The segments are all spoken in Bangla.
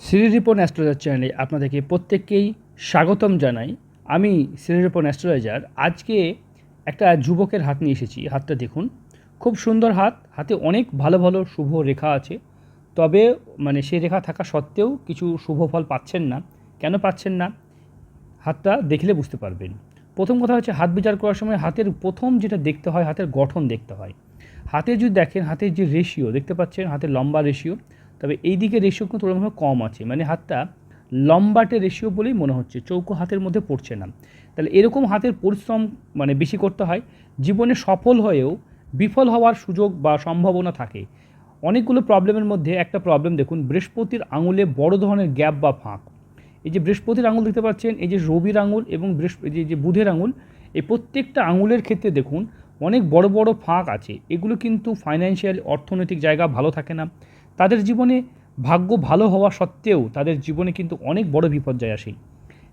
সিরিরিপন অ্যাস্ট্রোলজার চ্যানেলে আপনাদেরকে প্রত্যেককেই স্বাগতম জানাই। আমি সিরিরিপন অ্যাস্ট্রোলজার। আজকে একটা যুবকের হাত নিয়ে এসেছি। হাতটা দেখুন, খুব সুন্দর হাত। হাতে অনেক ভালো ভালো শুভ রেখা আছে। তবে মানে সেই রেখা থাকা সত্ত্বেও কিছু শুভ ফল পাচ্ছেন না। কেন পাচ্ছেন না? হাতটা দেখলে বুঝতে পারবেন। প্রথম কথা হচ্ছে হাত বিচার করার সময় হাতের প্রথম যেটা দেখতে হয়, হাতের গঠন দেখতে হয়। হাতে যদি দেখেন, হাতের যে রেশিও দেখতে পাচ্ছেন? হাতের লম্বা রেশিও তবে এই দিকে রেশিও কিন্তু তুলনামূলক কম আছে। মানে হাতটা লম্বাটে রেশিও বলেই মনে হচ্ছে, চৌকো হাতের মধ্যে পড়ছে না। তাহলে এরকম হাতের পরিশ্রম মানে বেশি করতে হয়, জীবনে সফল হয়েও বিফল হওয়ার সুযোগ বা সম্ভাবনা থাকে। অনেকগুলো প্রবলেমের মধ্যে একটা প্রবলেম দেখুন, বৃহস্পতির আঙুলে বড় ধরনের গ্যাপ বা ফাঁক। এই যে বৃহস্পতির আঙুল দেখতে পাচ্ছেন, এই যে রবির আঙুল এবং বৃহস্পতি যে- বুধের আঙুল, এই প্রত্যেকটা আঙুলের ক্ষেত্রে দেখুন অনেক বড় বড় ফাঁক আছে। এগুলো কিন্তু ফাইন্যান্সিয়াল অর্থনৈতিক জায়গা ভালো থাকে না। তাদের জীবনে ভাগ্য ভালো হওয়া সত্ত্বেও তাদের জীবনে কিন্তু অনেক বড় বিপর্যয় আসে।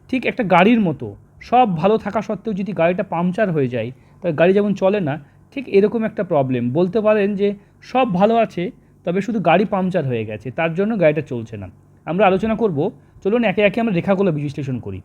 ঠিক একটা গাড়ির মতো, সব ভালো থাকা সত্ত্বেও যদি গাড়িটা পাংচার হয়ে যায়, তাহলে গাড়ি যেমন চলে না, ঠিক এরকম একটা প্রবলেম বলতে পারেন যে সব ভালো আছে, তবে শুধু গাড়ি পাংচার হয়ে গেছে, তার জন্য গাড়িটা চলছে না। আমরা আলোচনা করব, চলুন একে একে আমরা রেখাগুলো বিশ্লেষণ করি।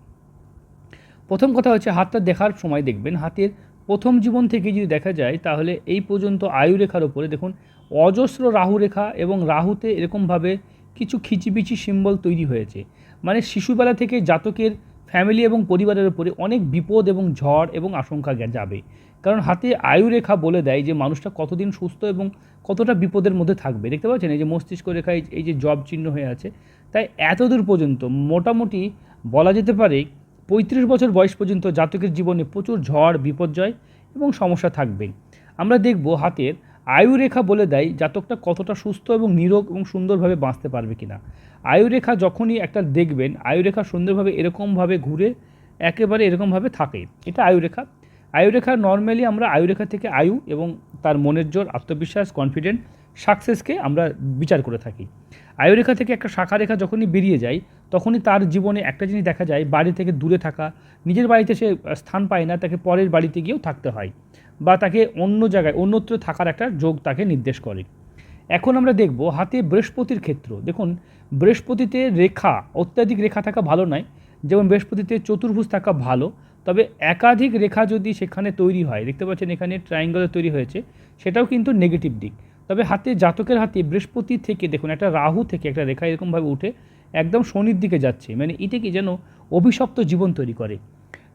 প্রথম কথা হচ্ছে হাতটা দেখার সময় দেখবেন, হাতের প্রথম জীবন থেকে যদি দেখা যায়, তাহলে এই পর্যন্ত আয়ু রেখার ওপরে দেখুন অজস্র রাহু রেখা এবং রাহুতে এরকমভাবে কিছু খিচিবিচি সিম্বল তৈরি হয়েছে। মানে শিশুবেলা থেকে জাতকের ফ্যামিলি এবং পরিবারের উপরে অনেক বিপদ এবং ঝড় এবং আশঙ্কা যাবে। কারণ হাতে আয়ু রেখা বলে দেয় যে মানুষটা কতদিন সুস্থ এবং কতটা বিপদের মধ্যে থাকবে। দেখতে পাচ্ছেন, এই যে মস্তিষ্ক রেখা, এই- এই যে জব চিহ্ন হয়ে আছে, তাই এতদূর পর্যন্ত মোটামুটি বলা যেতে পারে পঁয়ত্রিশ বছর বয়স পর্যন্ত জাতকের জীবনে প্রচুর ঝড়, বিপর্যয় এবং সমস্যা থাকবে আমরা দেখব হাতের আয়ু রেখা বলে দেয় জাতকটা কতটা সুস্থ এবং নিরোগ এবং সুন্দরভাবে বাঁচতে পারবে কিনা। আয়ু রেখা যখনই একটা দেখবেন আয়ু রেখা সুন্দরভাবে এরকমভাবে ঘুরে একেবারে এরকমভাবে থাকে। এটা আয়ু রেখা আয়ু রেখা নর্মালি আমরা আয়ু রেখা থেকে আয়ু এবং তার মনের জোর, আত্মবিশ্বাস কনফিডেন্ট সাকসেসকে আমরা বিচার করে থাকি। আয়ুরেখা থেকে একটা শাখা রেখা যখনই বেরিয়ে যায়, তখনই তার জীবনে একটা জিনিস দেখা যায়, বাড়ি থেকে দূরে থাকা। নিজের বাড়িতে সে স্থান পায় না, তাকে পরের বাড়িতে গিয়েও থাকতে হয়। বা তাকে অন্য জায়গায়, অন্যত্র থাকার একটা যোগ তাকে নির্দেশ করে। এখন আমরা দেখব হাতে বৃহস্পতির ক্ষেত্র। দেখুন, বৃহস্পতিতে রেখা, অত্যাধিক রেখা থাকা ভালো নয়, যেমন বৃহস্পতিতে চতুর্ভুজ থাকা ভালো, তবে একাধিক রেখা যদি সেখানে তৈরি হয়, দেখতে পাচ্ছেন এখানে ট্রায়াঙ্গলে তৈরি হয়েছে, সেটাও কিন্তু নেগেটিভ দিক। তবে হাতে, জাতকের হাতে বৃহস্পতি থেকে, দেখুন একটা রাহু থেকে একটা রেখা এরকমভাবে উঠে একদম শনির দিকে যাচ্ছে। মানে এটা কি যেন অভিশপ্ত জীবন তৈরি করে।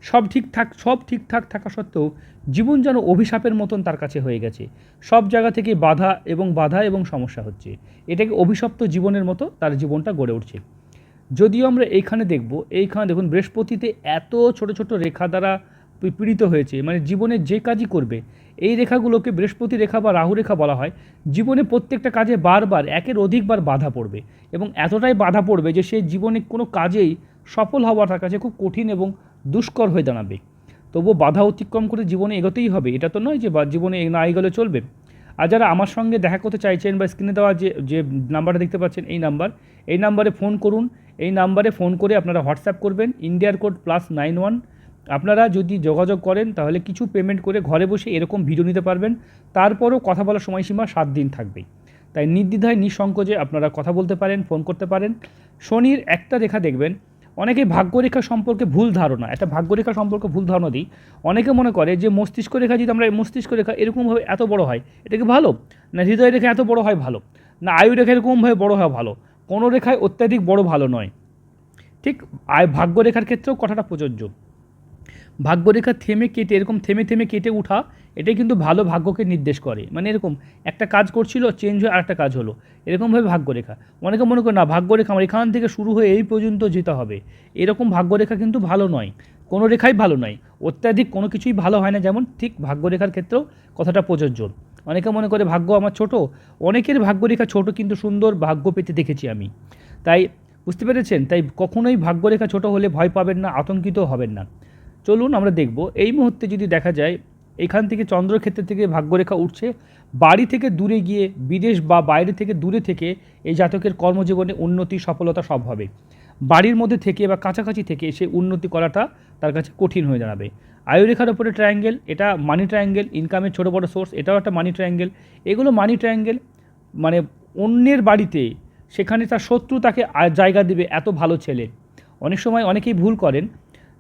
সব ঠিকঠাক সব ঠিকঠাক থাকা সত্ত্বেও জীবন যেন অভিশাপের মতন তার কাছে হয়ে গেছে। সব জায়গা থেকে বাধা এবং বাধা এবং সমস্যা হচ্ছে। এটাকে অভিশপ্ত জীবনের মতো তার জীবনটা গড়ে উঠছে। যদিও আমরা এইখানে দেখব, এইখানে দেখুন বৃহস্পতিতে এত ছোট ছোট রেখা দ্বারা পীড়িত হয়েছে। মানে জীবনে যে কাজই করবে, এই রেখাগুলোকে বৃহস্পতি রেখা বা রাহু রেখা বলা হয়, জীবনে প্রত্যেকটা কাজে বারবার, একের অধিকবার বাধা পড়বে। এবং এতটাই বাধা পড়বে যে সে জীবনে কোনো কাজেই সফল হওয়া তার কাছে খুব কঠিন এবং দুষ্কর হয়ে দাঁড়াবে। তবুও বাধা অতিক্রম করে জীবনে এগোতেই হবে। এটা তো নয় যে জীবনে না এগোলে চলবে। আর যারা আমার সঙ্গে দেখা করতে চাইছেন বা স্ক্রিনে দেওয়া যে যে নাম্বারটা দেখতে পাচ্ছেন, এই নাম্বার এই নাম্বারে ফোন করুন। এই নাম্বারে ফোন করে আপনারা হোয়াটসঅ্যাপ করবেন ইন্ডিয়ার কোড প্লাস নাইন ওয়ান আপনারা যদি যোগাযোগ করেন, তাহলে কিছু পেমেন্ট করে ঘরে বসে এরকম ভিডিও নিতে পারবেন। তারপরও কথা বলার সময়সীমা সাত দিন থাকবে। তাই নির্দ্বিধায়, নিঃসংকোচে আপনারা কথা বলতে পারেন ফোন করতে পারেন। শনির একটা রেখা দেখবেন। অনেকে ভাগ্যরেখা সম্পর্কে ভুল ধারণা, একটা ভাগ্যরেখা সম্পর্কে ভুল ধারণা দিই। অনেকে মনে করে যে মস্তিষ্ক রেখা যদি আমরা, মস্তিষ্ক রেখা এরকমভাবে এত বড় হয়, এটা কি ভালো? না হৃদয় রেখা এত বড় হয় ভালো? না আয়ু রেখা এরকমভাবে বড় হয় ভালো? কোনো রেখায় অত্যাধিক বড় ভালো নয়। ঠিক আয় ভাগ্যরেখার ক্ষেত্রেও কথাটা প্রযোজ্য। ভাগ্যরেখা থেমে কেটে, এরকম থেমে থেমে কেটে ওঠা এটাই কিন্তু ভালো ভাগ্যকে নির্দেশ করে। মানে এরকম একটা কাজ করছিল চেঞ্জ হয়ে আরেকটা কাজ হলো। এরকমভাবে ভাগ্যরেখা। অনেকে মনে করে না, ভাগ্যরেখা আমার এখান থেকে শুরু হয়ে এই পর্যন্ত যেতে হবে। এরকম ভাগ্যরেখা কিন্তু ভালো নয়। কোনো রেখাই ভালো নয়। অত্যাধিক কোনো কিছুই ভালো হয় না। যেমন ঠিক ভাগ্যরেখার ক্ষেত্রেও কথাটা প্রযোজ্য। অনেকে মনে করে, ভাগ্য আমার ছোট। অনেকের ভাগ্যরেখা ছোট কিন্তু সুন্দর ভাগ্য পেতে দেখেছি আমি। তাই বুঝতে পেরেছেন? তাই কখনোই ভাগ্যরেখা ছোট হলে ভয় পাবেন না আতঙ্কিত হবেন না। চলুন আমরা দেখব। এই মুহূর্তে যদি দেখা যায় এখান থেকে চন্দ্রক্ষেত্র থেকে ভাগ্যরেখা উঠছে। বাড়ি থেকে দূরে গিয়ে বিদেশ বা বাইরে থেকে দূরে থেকে এই জাতকের কর্মজীবনে উন্নতি, সফলতা সব হবে। বাড়ির মধ্যে থেকে বা কাছাকাছি থেকে সে উন্নতি করাটা তার কাছে কঠিন হয়ে দাঁড়াবে। আয়ুরেখার ওপরে ট্রায়াঙ্গেল এটা মানি ট্রায়াঙ্গেল ইনকামের ছোটো বড়ো সোর্স এটাও একটা মানি ট্রায়াঙ্গেল এগুলো মানি ট্রায়াঙ্গেল মানে অন্যের বাড়িতে সেখানে তার শত্রু তাকে জায়গা দেবে এত ভালো ছেলে। অনেক সময় অনেকেই ভুল করেন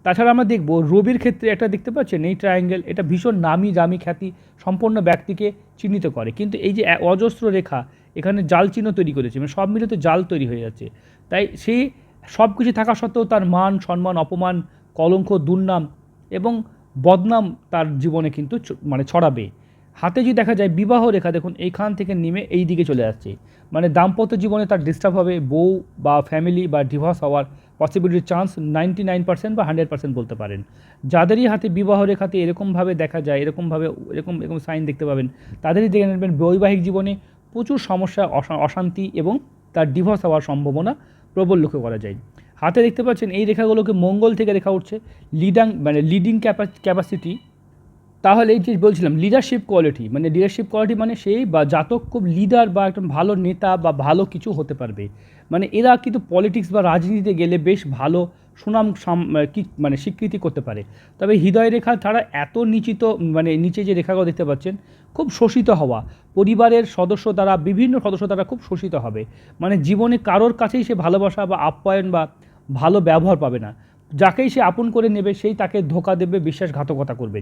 তাছাড়া আমরা দেখব রবির ক্ষেত্রে একটা দেখতে পাচ্ছেন, এই ট্রায়াঙ্গেল এটা ভীষণ নামি দামি খ্যাতি সম্পন্ন ব্যক্তিকে চিহ্নিত করে। কিন্তু এই যে অজস্র রেখা, এখানে জাল চিহ্ন তৈরি করেছে মানে সব মিলে তো জাল তৈরি হয়ে যাচ্ছে। তাই সেই সব কিছু থাকা সত্ত্বেও তার মান, সম্মান, অপমান, কলঙ্ক, দুর্নাম এবং বদনাম তার জীবনে কিন্তু মানে ছড়াবে। হাতে যদি দেখা যায় বিবাহ রেখা, দেখুন এইখান থেকে নেমে এই দিকে চলে যাচ্ছে মানে দাম্পত্য জীবনে তার ডিস্টার্ব হবে বউ বা ফ্যামিলি বা ডিভোর্স হওয়ার পসিবিলিটির চান্স নাইনটি নাইন পার্সেন্ট বা হান্ড্রেড পার্সেন্ট বলতে পারেন। যাদেরই হাতে বিবাহ রেখাতে এরকমভাবে দেখা যায়, এরকমভাবে, এরকম এরকম সাইন দেখতে পাবেন, তাদেরই দেখে নেবেন বৈবাহিক জীবনে প্রচুর সমস্যা, অশা- অশান্তি এবং তার ডিভোর্স হওয়ার সম্ভাবনা প্রবল লক্ষ্য করা যায়। হাতে দেখতে পাচ্ছেন এই রেখাগুলোকে মঙ্গল থেকে রেখা উঠছে লিডাং মানে লিডিং ক্যাপাসিটি তাহলে এই যে বলছিলাম লিডারশিপ কোয়ালিটি মানে লিডারশিপ কোয়ালিটি মানে সেই বা জাতক খুব লিডার বা একদম ভালো নেতা বা ভালো কিছু হতে পারবে। মানে এরা কিন্তু পলিটিক্স বা রাজনীতিতে গেলে বেশ ভালো সুনাম কি মানে স্বীকৃতি করতে পারে। তবে হৃদয় রেখা ছাড়া এত নিচিত মানে নিচে যে রেখাগুলো দেখতে পাচ্ছেন, খুব শোষিত হওয়া। পরিবারের সদস্য দ্বারা, বিভিন্ন সদস্য দ্বারা খুব শোষিত হবে। মানে জীবনে কারোর কাছেই সে ভালোবাসা বা আপ্যায়ন বা ভালো ব্যবহার পাবে না। যাকেই সে আপন করে নেবে, সেই তাকে ধোকা দেবে, বিশ্বাসঘাতকতা করবে।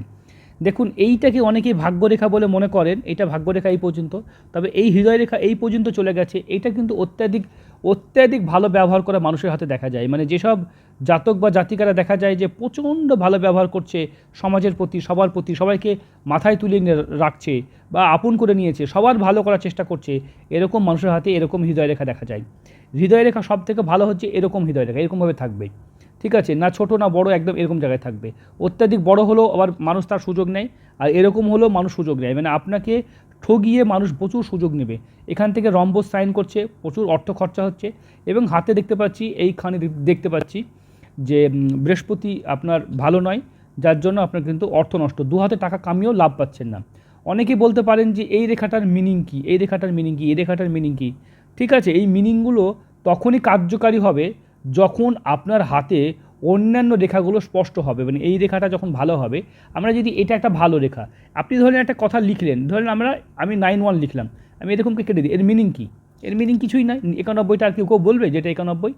দেখুন, এইটাকে অনেকেই ভাগ্যরেখা বলে মনে করেন, এটা ভাগ্যরেখা এই পর্যন্ত, তবে এই হৃদয়রেখা এই পর্যন্ত চলে গেছে, এটা কিন্তু অত্যাধিক অত্যাধিক ভালো ব্যবহার করা মানুষের হাতে দেখা যায়। মানে যেসব জাতক বা জাতিকারা দেখা যায় যে প্রচণ্ড ভালো ব্যবহার করছে সমাজের প্রতি, সবার প্রতি, সবাইকে মাথায় তুলে রাখছে বা আপন করে নিয়েছে, সবার ভালো করার চেষ্টা করছে, এরকম মানুষের হাতে এরকম হৃদয়রেখা দেখা যায়। হৃদয়রেখা সব থেকে ভালো হচ্ছে এরকম হৃদয় রেখা এরকমভাবে থাকবে। ঠিক আছে? না ছোট, না বড়, একদম এরকম জায়গায় থাকবে। অত্যাধিক বড় হলেও আবার মানুষ তার সুযোগ নেয়, আর এরকম হলেও মানুষ সুযোগ নেয়। মানে আপনাকে ঠগিয়ে মানুষ প্রচুর সুযোগ নেবে। এখান থেকে রম্বস সাইন করছে, প্রচুর অর্থ খরচা হচ্ছে, এবং হাতে দেখতে পাচ্ছি, এইখানে দেখতে পাচ্ছি যে বৃহস্পতি আপনার ভালো নয়, যার জন্য আপনার কিন্তু অর্থ নষ্ট। দু হাতে টাকা কামিয়েও লাভ পাচ্ছেন না। অনেকেই বলতে পারেন যে, এই রেখাটার মিনিং কী? এই রেখাটার মিনিং কী? এই রেখাটার মিনিং কী? ঠিক আছে, এই মিনিংগুলো তখনই কার্যকারী হবে যখন আপনার হাতে অন্যান্য রেখাগুলো স্পষ্ট হবে মানে এই রেখাটা যখন ভালো হবে, আমরা যদি এটা একটা ভালো রেখা, আপনি ধরেন একটা কথা লিখলেন, ধরেন আমরা, আমি নাইন ওয়ান লিখলাম, আমি এরকমকে কেটে দিই, এর মিনিং কী? এর মিনিং কিছুই নাই, একানব্বইটা আর কেউ কেউ বলবে যেটা একানব্বই?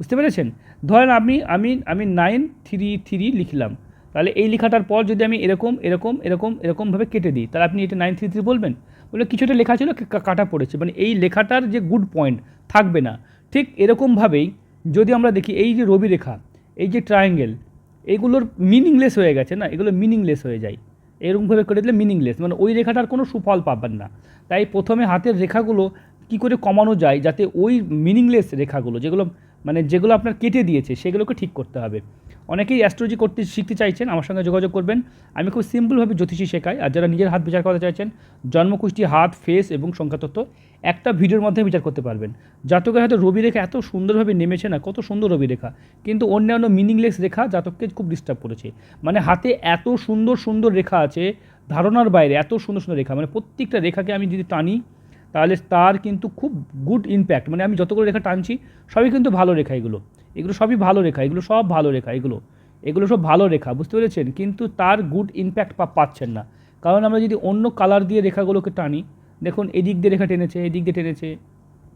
বুঝতে পেরেছেন? ধরেন আমি আমি আমি নাইন থ্রি থ্রি লিখলাম, তাহলে এই লেখাটার পর যদি আমি এরকম এরকম এরকম, এরকমভাবে কেটে দিই, তাহলে আপনি এটা নাইন থ্রি থ্রি বলবেন? বলে কিছুটা লেখা ছিল কাটা পড়েছে মানে এই লেখাটার যে গুড পয়েন্ট থাকবে না, ঠিক এরকমভাবেই যদি আমরা দেখি, এই যে রবি রেখা, এই যে ট্রায়াঙ্গেল এগুলোর মিনিংলেস হয়ে গেছে না? এগুলো মিনিংলেস হয়ে যায়। এরকমভাবে করে দিলে মিনিংলেস মানে ওই রেখাটার কোনো সুফল পাবেন না। তাই প্রথমে হাতের রেখাগুলো কি করে কমানো যায়, যাতে ওই মিনিংলেস রেখাগুলো, যেগুলো মানে যেগুলো আপনার কেটে দিয়েছে, সেগুলোকে ঠিক করতে হবে। অনেকেই অ্যাস্ট্রোলজি করতে শিখতে চাইছেন, আমার সঙ্গে যোগাযোগ করবেন। আমি খুব সিম্পলভাবে জ্যোতিষী শেখাই, আর যারা নিজের হাত বিচার করতে চাইছেন, জন্মকুষ্টি, হাত ফেস এবং সংখ্যাতত্ত্ব একটা ভিডিওর মধ্যে বিচার করতে পারবেন। জাতকের হয়তো রবি রেখা এত সুন্দরভাবে নেমেছে না, কত সুন্দর রবি রেখা, কিন্তু অন্যান্য মিনিংলেস রেখা জাতককে খুব ডিস্টার্ব করেছে। মানে হাতে এত সুন্দর সুন্দর রেখা আছে, ধারণার বাইরে এত সুন্দর সুন্দর রেখা মানে প্রত্যেকটা রেখাকে আমি যদি টানি তাহলে তার কিন্তু খুব গুড ইম্প্যাক্ট মানে আমি যতগুলো রেখা টানছি, সবই কিন্তু ভালো রেখা এগুলো। এগুলো সবই ভালো রেখা, এগুলো সব ভালো রেখা, এগুলো। এগুলো সব ভালো রেখা, বুঝতে পেরেছেন? কিন্তু তার গুড ইম্প্যাক্ট পাচ্ছেন না। কারণ আমরা যদি অন্য কালার দিয়ে রেখাগুলোকে টানি, দেখুন, এদিক দিয়ে রেখা টেনেছে, এদিক দিয়ে টেনেছে,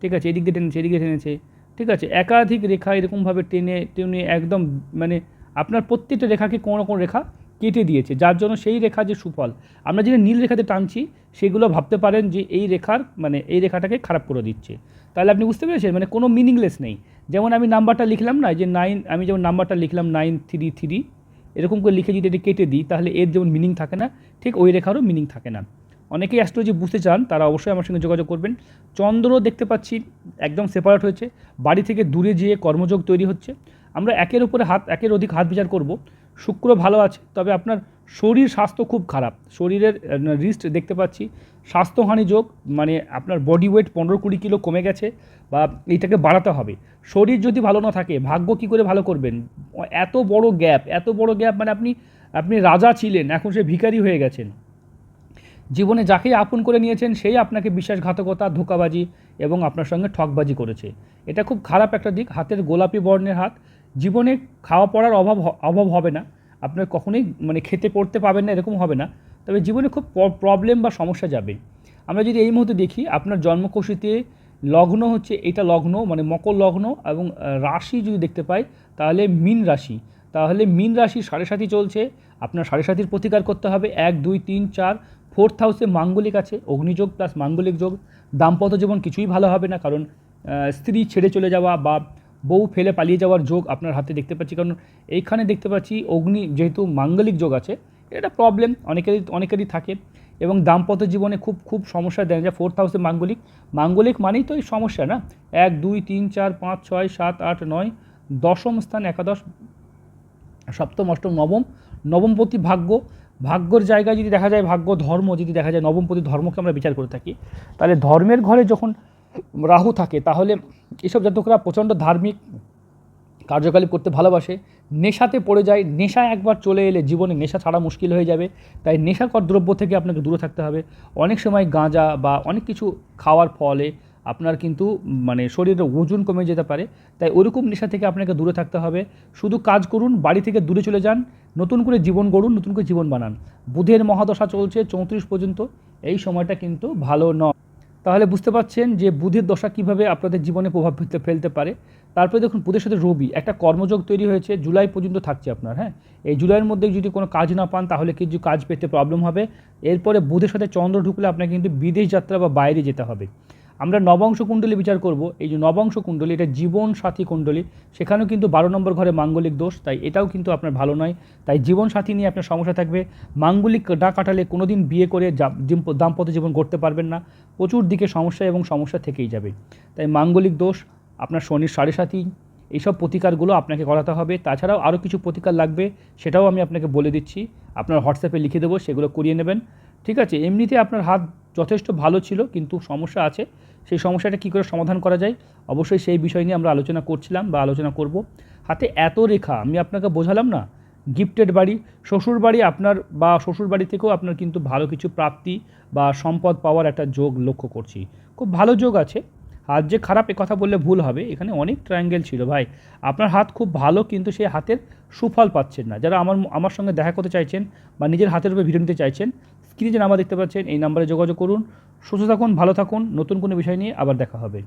ঠিক আছে, এদিক দিয়ে টেনেছে, এদিক দিয়ে টেনেছে, ঠিক আছে, একাধিক রেখা এরকমভাবে টেনে টেনে একদম মানে আপনার প্রত্যেকটা রেখাকে কোনো কোনো রেখা কেটে দিয়েছে, যার জন্য সেই রেখা যে সুফল, আমরা যেটা নীল রেখাতে টানছি, সেগুলো ভাবতে পারেন যে এই রেখার মানে এই রেখাটাকে খারাপ করে দিচ্ছে। তাহলে আপনি বুঝতে পেরেছেন মানে কোনো মিনিংলেস নেই। যেমন আমি নাম্বারটা লিখলাম না, যে নাইন আমি যেমন নাম্বারটা লিখলাম নাইন থ্রি থ্রি এরকম করে লিখে যদি এটা কেটে দিই, তাহলে এর যেমন মিনিং থাকে না, ঠিক ওই রেখারও মিনিং থাকে না। অনেকেই অ্যাস্ট্রোলজি বুঝতে চান, তারা অবশ্যই আমার সঙ্গে যোগাযোগ করবেন। চন্দ্র দেখতে পাচ্ছি, একদম সেপারেট হয়েছে। বাড়ি থেকে দূরে যেয়ে কর্মযোগ তৈরি হচ্ছে। আমরা একের উপরে হাত, একের অধিক হাত বিচার করব। শুক্র ভালো আছে, তবে আপনার শরীর স্বাস্থ্য খুব খারাপ। শরীরের রিস্ট দেখতে পাচ্ছি, স্বাস্থ্যহানি যোগ মানে আপনার বডি ওয়েট পনেরো কুড়ি কিলো কমে গেছে বা এটাকে বাড়াতে হবে। শরীর যদি ভালো না থাকে, ভাগ্য কি করে ভালো করবেন? এত বড় গ্যাপ এত বড় গ্যাপ মানে আপনি আপনি রাজা ছিলেন, এখন সে ভিখারি হয়ে গেছেন। জীবনে যাকেই আপন করে নিয়েছেন, সেই আপনাকে বিশ্বাসঘাতকতা, ধোকাবাজি এবং আপনার সঙ্গে ঠকবাজি করেছে। এটা খুব খারাপ একটা দিক, হাতের গোলাপি বর্ণের হাত জীবনে খাওয়া পড়ার অভাব অভাব হবে না। আপনার কখনোই মানে খেতে পড়তে পাবেন না, এরকম হবে না। তবে জীবনে খুব প্রবলেম বা সমস্যা যাবে। আমরা যদি এই মুহূর্তে দেখি, আপনার জন্মকোষিতে লগ্ন হচ্ছে, এটা লগ্ন মানে মকর লগ্ন এবং রাশি যদি দেখতে পাই, তাহলে মিন রাশি। তাহলে মিন রাশি সাড়ে সাথী চলছে, আপনার সাড়ে সাথীর প্রতিকার করতে হবে। এক, দুই, তিন, চার ফোর্থ হাউসে মাঙ্গলিক আছে, অগ্নিযোগ প্লাস মাঙ্গলিক যোগ। দাম্পত্য জীবন কিছুই ভালো হবে না, কারণ স্ত্রী ছেড়ে চলে যাওয়া বা বউ ফেলে পালিয়ে যাওয়ার যোগ আপনার হাতে দেখতে পাচ্ছি। কারণ এইখানে দেখতে পাচ্ছি অগ্নি যেহেতু মাঙ্গলিক যোগ আছে, এটা প্রবলেম অনেকেরই অনেকেরই থাকে। এবং দাম্পত্য জীবনে খুব খুব সমস্যা দেয় যে ফোর্থ হাউসে মাঙ্গলিক। মাঙ্গলিক মানেই তো এই সমস্যা না? এক, দুই, তিন, চার, পাঁচ, ছয়, সাত, আট, নয়, দশম স্থান, একাদশ, সপ্তম, অষ্টম, নবম, নবমপতি ভাগ্য। ভাগ্যর জায়গায় যদি দেখা যায় ভাগ্য, ধর্ম যদি দেখা যায় নবমপতি ধর্মকে আমরা বিচার করে থাকি, তাহলে ধর্মের ঘরে যখন রাহু থাকে, তাহলে এসব জাতকরা প্রচণ্ড ধার্মিক, কার্যকলাপ করতে ভালোবাসে। নেশাতে পড়ে যায়, নেশা একবার চলে এলে জীবনে নেশা ছাড়া মুশকিল হয়ে যাবে। তাই নেশাকর দ্রব্য থেকে আপনাকে দূরে থাকতে হবে। অনেক সময় গাঁজা বা অনেক কিছু খাওয়ার ফলে আপনার কিন্তু মানে শরীরের ওজন কমে যেতে পারে। তাই ওরকম নেশা থেকে আপনাকে দূরে থাকতে হবে। শুধু কাজ করুন, বাড়ি থেকে দূরে চলে যান, নতুন করে জীবন গড়ুন, নতুন করে জীবন বানান। বুধের মহাদশা চলছে চৌত্রিশ পর্যন্ত। এই সময়টা কিন্তু ভালো নয়। তাহলে বুঝতে পারছেন যে বুধের দশা কীভাবে আপনাদের জীবনে প্রভাব ফেলতে ফেলতে পারে। তারপরে দেখুন, বুধের সাথে রবি, একটা কর্মযোগ তৈরি হয়েছে, জুলাই পর্যন্ত থাকছে আপনার হ্যাঁ? এই জুলাইয়ের মধ্যে যদি কোনো কাজ না পান, তাহলে কিছু কাজ পেতে প্রবলেম হবে। এরপরে বুধের সাথে চন্দ্র ঢুকলে আপনাকে কিন্তু বিদেশ যাত্রা বা বাইরে যেতে হবে। আমরা নবংশ কুণ্ডলী বিচার করব। এই যে নবংশ কুণ্ডলী, এটা জীবন সাথী কুণ্ডলী। সেখানেও কিন্তু বারো নম্বর ঘরে মাঙ্গলিক দোষ, তাই এটাও কিন্তু আপনার ভালো নয়। তাই জীবন সাথী নিয়ে আপনার সমস্যা থাকবে। মাঙ্গলিক না কাটালে কোনোদিন বিয়ে করে দাম্পত্য জীবন করতে পারবেন না। প্রচুর দিকে সমস্যা এবং সমস্যা থেকেই যাবে। তাই মাঙ্গলিক দোষ, আপনার শনির সাড়ে সাথী এইসব প্রতিকারগুলো আপনাকে করাতে হবে। তাছাড়াও আরও কিছু প্রতিকার লাগবে, সেটাও আমি আপনাকে বলে দিচ্ছি। আপনার হোয়াটসঅ্যাপে লিখে দেবো, সেগুলো করিয়ে নেবেন। ঠিক আছে? এমনিতে আপনার হাত যথেষ্ট ভালো ছিল, কিন্তু সমস্যা আছে। সেই সমস্যাটা কী করে সমাধান করা যায়? অবশ্যই সেই বিষয় নিয়ে আমরা আলোচনা করছিলাম বা আলোচনা করব। হাতে এত রেখা, আমি আপনাকে বোঝালাম না? গিফটেড বাড়ি, শ্বশুর বাড়ি আপনার বা শ্বশুর বাড়ি থেকেও আপনার কিন্তু ভালো কিছু প্রাপ্তি বা সম্পদ পাওয়ার একটা যোগ লক্ষ্য করছি। খুব ভালো যোগ আছে। হাত যে খারাপ, এ কথা বললে ভুল হবে। এখানে অনেক ট্রায়াঙ্গেল ছিল ভাই। আপনার হাত খুব ভালো, কিন্তু সেই হাতের সুফল পাচ্ছেন না। যারা আমার আমার সঙ্গে দেখা করতে চাইছেন বা নিজের হাতের উপরে ভিডিও নিতে চাইছেন স্ক্রিনে যে নাম্বার দেখতে পাচ্ছেন, এই নাম্বারে যোগাযোগ করুন। সুস্থ থাকুন, ভালো থাকুন। নতুন কোনো বিষয় নিয়ে আবার দেখা হবে।